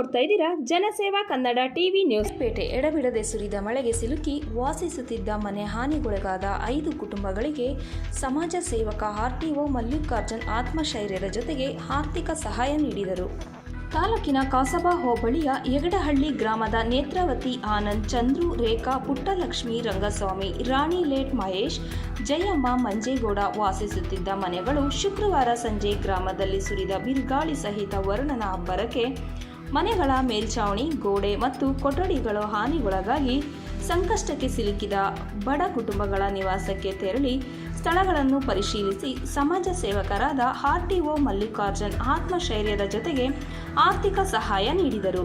ನೋಡ್ತಾ ಇದ್ದೀರಾ? ಜನಸೇವಾ ಕನ್ನಡ ಟಿವಿ ನ್ಯೂಸ್. ಪೇಟೆ ಎಡಬಿಡದೆ ಸುರಿದ ಮಳೆಗೆ ಸಿಲುಕಿ ವಾಸಿಸುತ್ತಿದ್ದ ಮನೆ ಹಾನಿಗೊಳಗಾದ ಐದು ಕುಟುಂಬಗಳಿಗೆ ಸಮಾಜ ಸೇವಕ ಆರ್ಟಿಒ ಮಲ್ಲಿಕಾರ್ಜುನ್ ಆತ್ಮಶೈರ್ಯದ ಜೊತೆಗೆ ಆರ್ಥಿಕ ಸಹಾಯ ನೀಡಿದರು. ತಾಲೂಕಿನ ಕಾಸಬಾ ಹೋಬಳಿಯ ಯಗಡಹಳ್ಳಿ ಗ್ರಾಮದ ನೇತ್ರಾವತಿ ಆನಂದ್ ಚಂದ್ರು, ರೇಖಾ, ಪುಟ್ಟಲಕ್ಷ್ಮಿ, ರಂಗಸ್ವಾಮಿ, ರಾಣಿ ಲೇಟ್ ಮಹೇಶ್, ಜಯಮ್ಮ ಮಂಜೇಗೌಡ ವಾಸಿಸುತ್ತಿದ್ದ ಮನೆಗಳು ಶುಕ್ರವಾರ ಸಂಜೆ ಗ್ರಾಮದಲ್ಲಿ ಸುರಿದ ಬಿರುಗಾಳಿ ಸಹಿತ ವರುಣನ ಅಬ್ಬರಕ್ಕೆ ಮನೆಗಳ ಮೇಲ್ಛಾವಣಿ, ಗೋಡೆ ಮತ್ತು ಕೊಠಡಿಗಳ ಹಾನಿಗೊಳಗಾಗಿ ಸಂಕಷ್ಟಕ್ಕೆ ಸಿಲುಕಿದ ಬಡ ಕುಟುಂಬಗಳ ನಿವಾಸಕ್ಕೆ ತೆರಳಿ ಸ್ಥಳಗಳನ್ನು ಪರಿಶೀಲಿಸಿ ಸಮಾಜ ಸೇವಕರಾದ ಆರ್ಟಿಒ ಮಲ್ಲಿಕಾರ್ಜುನ್ ಆತ್ಮಶೈರ್ಯದ ಜೊತೆಗೆ ಆರ್ಥಿಕ ಸಹಾಯ ನೀಡಿದರು.